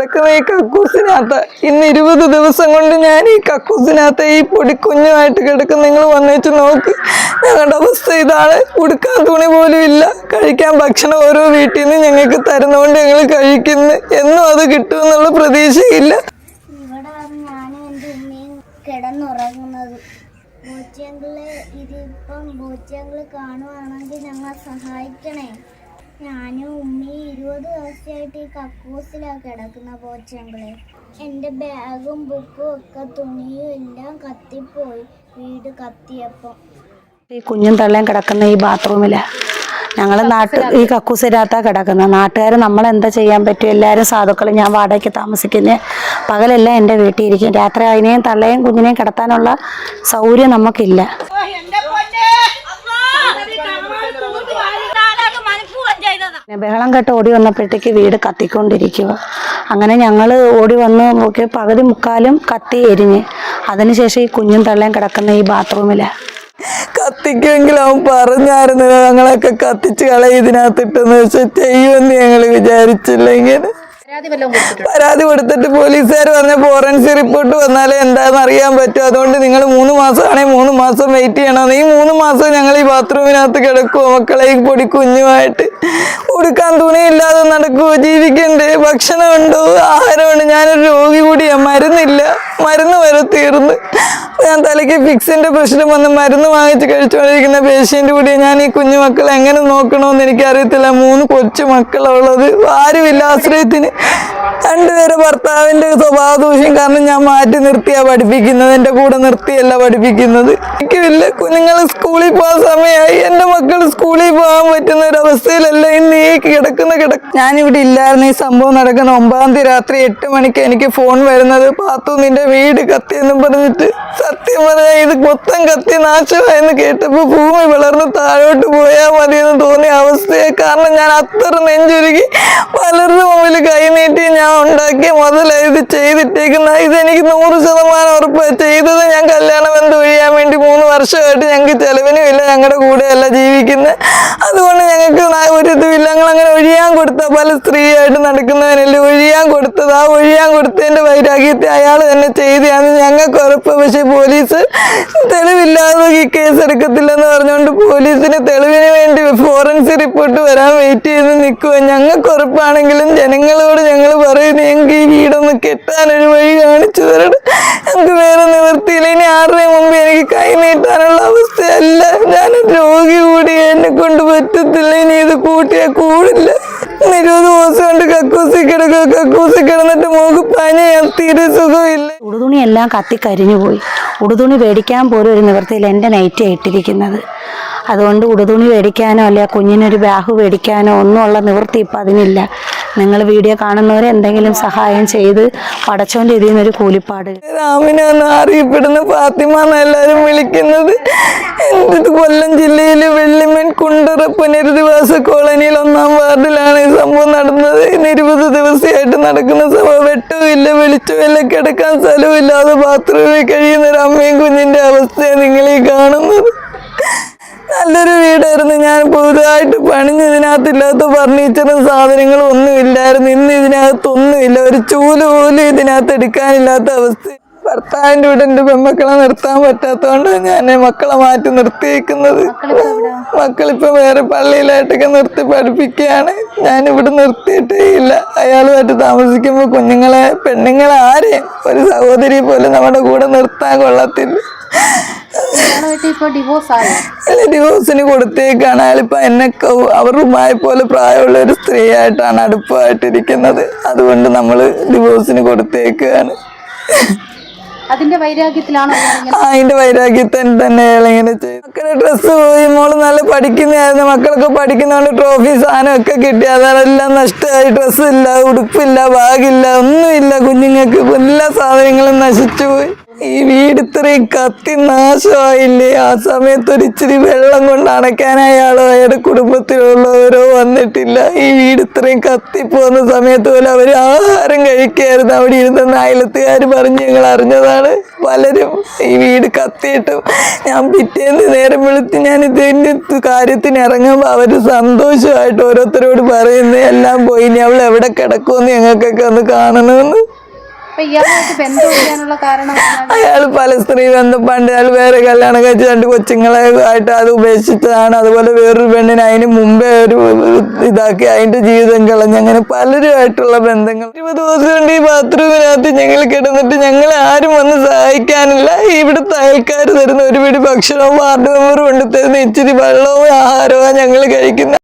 കിടക്കുന്ന ഈ കക്കൂസിനകത്ത് ഇന്ന് ഇരുപത് ദിവസം കൊണ്ട് ഞാൻ ഈ കക്കൂസിനകത്ത് ഈ പൊടി കുഞ്ഞുമായിട്ട് കിടക്കും. നിങ്ങൾ വന്നേച്ച് നോക്ക്. ഞങ്ങളുടെ അവസ്ഥ ഇതാണ്. ഉടുക്കാൻ തുണി പോലും ഇല്ല. കഴിക്കാൻ ഭക്ഷണം ഓരോ വീട്ടിൽ നിന്ന് ഞങ്ങൾക്ക് തരുന്നതുകൊണ്ട് ഞങ്ങൾ കഴിക്കുന്നു. എന്നും അത് കിട്ടുമെന്നുള്ള പ്രതീക്ഷയില്ല. കിടന്നുറങ്ങുന്നത്. ഇതിപ്പം കാണുവാണെങ്കിൽ ഞങ്ങളെ സഹായിക്കണേ. ഞാനും ഉമ്മയും ഇരുപത് ദിവസമായിട്ട് ഈ കക്കൂസിലാണ് കിടക്കുന്ന ബോച്ചങ്കിൾ എന്റെ ബാഗും ബുക്കും ഒക്കെ തുണിയും എല്ലാം കത്തിപ്പോയി വീട് കത്തിയപ്പം. ഈ കുഞ്ഞും തള്ളയും കിടക്കുന്ന ഈ ബാത്റൂമിൽ ഞങ്ങൾ നാട്ട് ഈ കക്കൂസിനകത്താ കിടക്കുന്നത് നാട്ടുകാർ നമ്മളെന്താ ചെയ്യാൻ പറ്റും? എല്ലാവരും സാധുക്കൾ ഞാൻ വാടകയ്ക്ക് താമസിക്കുന്നത് പകലെല്ലാം എന്റെ വീട്ടിൽ ഇരിക്കും. രാത്രി അതിനെയും തള്ളയും കുഞ്ഞിനെയും കിടത്താനുള്ള സൗകര്യം നമുക്കില്ല. ബഹളം കേട്ട് ഓടി വന്നപ്പോഴത്തേക്ക് വീട് കത്തിക്കൊണ്ടിരിക്കുക. അങ്ങനെ ഞങ്ങൾ ഓടി വന്ന് നോക്കിയ പകുതി മുക്കാലും കത്തി എരിഞ്ഞ്. അതിനുശേഷം ഈ കുഞ്ഞും തള്ളയും കിടക്കുന്ന ഈ ബാത്റൂമിൽ. കത്തിക്കുമെങ്കിൽ അവൻ പറഞ്ഞായിരുന്നു ഞങ്ങളൊക്കെ കത്തിച്ച് കളയും ഇതിനകത്തിട്ടെന്ന്. വെച്ചാൽ ചെയ്യുമെന്ന് ഞങ്ങൾ വിചാരിച്ചില്ല ഇങ്ങനെ പരാതി കൊടുത്തിട്ട് പോലീസുകാർ പറഞ്ഞ ഫോറൻസിക് റിപ്പോർട്ട് വന്നാലേ എന്താണെന്ന് അറിയാൻ പറ്റും. അതുകൊണ്ട് നിങ്ങൾ മൂന്ന് മാസമാണെങ്കിൽ മൂന്ന് മാസം വെയിറ്റ് ചെയ്യണം. ഈ മൂന്ന് മാസം ഞങ്ങൾ ഈ ബാത്റൂമിനകത്ത് കിടക്കുമോ മക്കളെ ഈ പൊടി കുഞ്ഞുമായിട്ട്. കൊടുക്കാൻ തുണിയില്ലാതെ നടക്കുമോ ജീവിക്കണ്ടേ? ഭക്ഷണമുണ്ടോ? ആഹാരമുണ്ട്? ഞാനൊരു രോഗി കൂടിയാണ് മരുന്നില്ല. മരുന്ന് വരെ തീർന്ന്. ഞാൻ തലയ്ക്ക് ഫിക്സിന്റെ പ്രശ്നം വന്ന് മരുന്ന് വാങ്ങിച്ച് കഴിച്ചുകൊണ്ടിരിക്കുന്ന പേഷ്യന്റ് കൂടി ഞാൻ ഈ കുഞ്ഞു മക്കൾ എങ്ങനെ നോക്കണമെന്ന് എനിക്കറിയത്തില്ല. മൂന്ന് കൊച്ചു മക്കളുള്ളത്. ആരുമില്ല ആശ്രയത്തിന്. രണ്ടുപേരെ ഭർത്താവിന്റെ സ്വഭാവ ദൂഷ്യം കാരണം ഞാൻ മാറ്റി നിർത്തിയാ പഠിപ്പിക്കുന്നത്. എന്റെ കൂടെ നിർത്തിയല്ല പഠിപ്പിക്കുന്നത്. എനിക്കില്ല കുഞ്ഞുങ്ങൾ സ്കൂളിൽ പോകാൻ സമയമായി എന്റെ മക്കൾ സ്കൂളിൽ പോകാൻ പറ്റുന്ന ഒരു അവസ്ഥയിലല്ല ഇന്ന് ഈ കിടക്കുന്ന കിടക്ക ഞാനിവിടെ ഇല്ലായിരുന്നു. ഈ സംഭവം നടക്കുന്ന ഒമ്പതാം തീയതി രാത്രി എട്ട് മണിക്ക് എനിക്ക് ഫോൺ വരുന്നത് പാത്തു നിന്റെ വീട് കത്തി എന്നും പറഞ്ഞിട്ട് സത്യം പറഞ്ഞാൽ ഇത് മൊത്തം കത്തി നാശമായെന്ന് കേട്ടപ്പോൾ ഭൂമി വളർന്ന് താഴോട്ട് പോയാൽ എന്ന് തോന്നിയ അവസ്ഥയെ കാരണം ഞാൻ അത്ര നെഞ്ചുരുകി പലരുടെ മുമ്പിൽ കൈനീട്ടി ഞാൻ ഉണ്ടാക്കിയ മുതൽ ഇത് ചെയ്തിട്ടേക്കുന്ന ഇതെനിക്ക് നൂറ് ശതമാനം ഉറപ്പ്. ചെയ്തത് ഞാൻ കല്യാണം എന്ത് ഒഴിയാൻ വേണ്ടി മൂന്ന് വർഷമായിട്ട് ഞങ്ങൾക്ക് ചെലവിനും ഞങ്ങളുടെ കൂടെയല്ല ജീവിക്കുന്നത് അതുകൊണ്ട് ഞങ്ങൾക്ക് ഒരു ഇതുമില്ല. ഞങ്ങൾ അങ്ങനെ ഒഴിയാൻ കൊടുത്ത പല സ്ത്രീയായിട്ട് നടക്കുന്നവനല്ലേ ഒഴിയാൻ കൊടുത്തത്. ആ ഒഴിയാൻ കൊടുത്തതിന്റെ വൈരാഗ്യത്തെ അയാൾ തന്നെ ചെയ്തതാണ് ഞങ്ങൾക്ക് ഉറപ്പ്. പക്ഷേ പോലീസ് തെളിവില്ലാതെ ഈ കേസ് എടുക്കത്തില്ലെന്ന് പറഞ്ഞുകൊണ്ട് പോലീസിന് തെളിവിന് വേണ്ടി ഫോറൻസിക് റിപ്പോർട്ട് വരാൻ വെയിറ്റ് ചെയ്ത് നിൽക്കുക ഞങ്ങൾക്ക് ഉറപ്പാണെങ്കിലും ജനങ്ങളോട് ഞങ്ങൾ പറയുന്നു ഞങ്ങൾക്ക് ഈ വീടൊന്ന് കെട്ടാനൊരു വഴി കാണിച്ചു തരണം ഞങ്ങൾക്ക് വേറെ നിവൃത്തിയില്ല. ഇനി ആരുടെയും മുമ്പ് എനിക്ക് കൈ നീട്ടാനുള്ള അവസ്ഥയല്ല. ഞാൻ രോഗി കൂടി എന്നെ കൊണ്ട് പറ്റത്തില്ല. ഇനി ഇത് കൂട്ടിയാ കൂടില്ല. ഇരുപത് ദിവസം കൊണ്ട് കക്കൂസി കിടക്കുക കക്കൂസി കിടന്നിട്ട് മോക്ക് പനിയാൽ തീരെ സുഖമില്ല. ഉടുതുണി എല്ലാം കത്തി കരിഞ്ഞു പോയി. ഉടുതുണി മേടിക്കാൻ പോലും ഒരു നിവൃത്തിയിൽ എന്റെ നൈറ്റ് ഇട്ടിരിക്കുന്നത്. അതുകൊണ്ട് ഉടുതുണി മേടിക്കാനോ അല്ലെ കുഞ്ഞിനൊരു ബാഹു മേടിക്കാനോ ഒന്നുമുള്ള നിവൃത്തി ഇപ്പം അതിനില്ല. നിങ്ങൾ വീഡിയോ കാണുന്നവരെ എന്തെങ്കിലും സഹായം ചെയ്ത് പടച്ചോന്റെ ഇതിൽ നിന്നൊരു കൂലിപ്പാട്. രാമിനെ എന്ന് അറിയപ്പെടുന്ന ഫാത്തിമ എല്ലാരും വിളിക്കുന്നത്. കൊല്ലം ജില്ലയിലെ വെള്ളിമൺ കുണ്ടറ പുനരധിവാസ കോളനിയിൽ ഒന്നാം വാർഡിലാണ് ഈ സംഭവം നടന്നത്. ഇരുപത് ദിവസമായിട്ട് നടക്കുന്ന സംഭവം. വെട്ടവുമില്ല വെളിച്ചവുമില്ല കിടക്കാൻ സ്ഥലവുമില്ലാതെ ബാത്റൂമിൽ കഴിയുന്ന ഒരു അമ്മയും കുഞ്ഞിന്റെ അവസ്ഥയാണ് നിങ്ങൾ ഈ കാണുന്നത്. നല്ലൊരു വീടായിരുന്നു. ഞാൻ പുതുതായിട്ട് പണിഞ്ഞ് ഇതിനകത്തില്ലാത്ത ഫർണിച്ചറും സാധനങ്ങളും ഒന്നും ഇല്ലായിരുന്നു. ഇന്ന് ഇതിനകത്ത് ഒന്നുമില്ല ഒരു ചൂൽ പോലും ഇതിനകത്ത് എടുക്കാനില്ലാത്ത അവസ്ഥ. ഭർത്താവിന്റെ ഇവിടെ എന്റെ പെൺമക്കളെ നിർത്താൻ പറ്റാത്തതുകൊണ്ടാണ് ഞാൻ മക്കളെ മാറ്റി നിർത്തിയേക്കുന്നത്. മക്കളിപ്പോ വേറെ പള്ളിയിലായിട്ടൊക്കെ നിർത്തി പഠിപ്പിക്കുകയാണ്. ഞാൻ ഇവിടെ നിർത്തിയിട്ടേ ഇല്ല. അയാളുമായിട്ട് താമസിക്കുമ്പോൾ കുഞ്ഞുങ്ങളെ പെണ്ണുങ്ങളെ ആരെയും ഒരു സഹോദരി പോലും നമ്മുടെ കൂടെ നിർത്താൻ കൊള്ളത്തില്ല. അല്ല ഡിവോഴ്സിന് കൊടുത്തേക്കാണ്. അയാളിപ്പോ എന്നെ കൗ- അവരുമായി പോലെ പ്രായമുള്ള ഒരു സ്ത്രീയായിട്ടാണ് അടുപ്പമായിട്ടിരിക്കുന്നത് അതുകൊണ്ട് നമ്മൾ ഡിവോഴ്സിന് കൊടുത്തേക്കാണ്. അതിന്റെ വൈരാഗ്യത്തിലാണോ അതിന്റെ വൈരാഗ്യത്തിൽ തന്നെ ഇങ്ങനെ ചെയ്തു മക്കളെ ഡ്രസ്സ് പോയി മോൾ നല്ല പഠിക്കുന്നതായിരുന്നു. മക്കളൊക്കെ പഠിക്കുന്നതുകൊണ്ട് ട്രോഫി സാധനം ഒക്കെ കിട്ടി. അതെല്ലാം നഷ്ടമായി. ഡ്രസ്സ് ഇല്ല ഉടുപ്പില്ല ബാഗില്ല ഒന്നുമില്ല. കുഞ്ഞുങ്ങൾക്ക് എല്ലാ സാധനങ്ങളും നശിച്ചു പോയി. ഈ വീട് ഇത്രയും കത്തി നാശമായില്ലേ? ആ സമയത്ത് ഒരിച്ചിരി വെള്ളം കൊണ്ട് അണയ്ക്കാൻ അയാളോ അയാളുടെ കുടുംബത്തിലുള്ളവരോ വന്നിട്ടില്ല. ഈ വീട് ഇത്രയും കത്തിപ്പോകുന്ന സമയത്ത് പോലും അവർ ആഹാരം കഴിക്കായിരുന്നു. അവിടെ ഇരുന്ന അയലത്തുകാർ പറഞ്ഞ് ഞങ്ങൾ അറിഞ്ഞതാണ് പലരും ഈ വീട് കത്തിയിട്ടും ഞാൻ പിറ്റേന്ന് നേരം വിളിച്ച് ഞാൻ ഇതിന്റെ കാര്യത്തിന് ഇറങ്ങുമ്പോൾ അവർ സന്തോഷമായിട്ട് ഓരോരുത്തരോട് പറയുന്നത് എല്ലാം പോയി ഇനി അവൾ എവിടെ കിടക്കുമെന്ന് ഞങ്ങൾക്കൊക്കെ ഒന്ന് കാണണമെന്ന്. അപ്പൊ കാരണം? അയാൾ പല സ്ത്രീ ബന്ധം പണ്ട് അയാൾ വേറെ കല്യാണം കഴിച്ച് രണ്ട് കൊച്ചുങ്ങളെ ആയിട്ട് അത് ഉപേക്ഷിച്ചതാണ്. അതുപോലെ വേറൊരു പെണ്ണിന് അതിന് മുമ്പേ ഒരു ഇതാക്കി അതിന്റെ ജീവിതം കളഞ്ഞ് അങ്ങനെ പലരുമായിട്ടുള്ള ബന്ധങ്ങൾ. ഇരുപത് ദിവസം കൊണ്ട് ഈ ബാത്റൂമിനകത്ത് ഞങ്ങൾ കിടന്നിട്ട് ഞങ്ങൾ ആരും വന്ന് സഹായിക്കാനില്ല. ഇവിടുത്തെ അയൽക്കാർ തരുന്ന ഒരു പിടി ഭക്ഷണവും വാർഡ് മെമ്പറും കൊണ്ട് തരുന്ന ഇച്ചിരി വെള്ളവും ആഹാരവും ഞങ്ങൾ കഴിക്കുന്നത്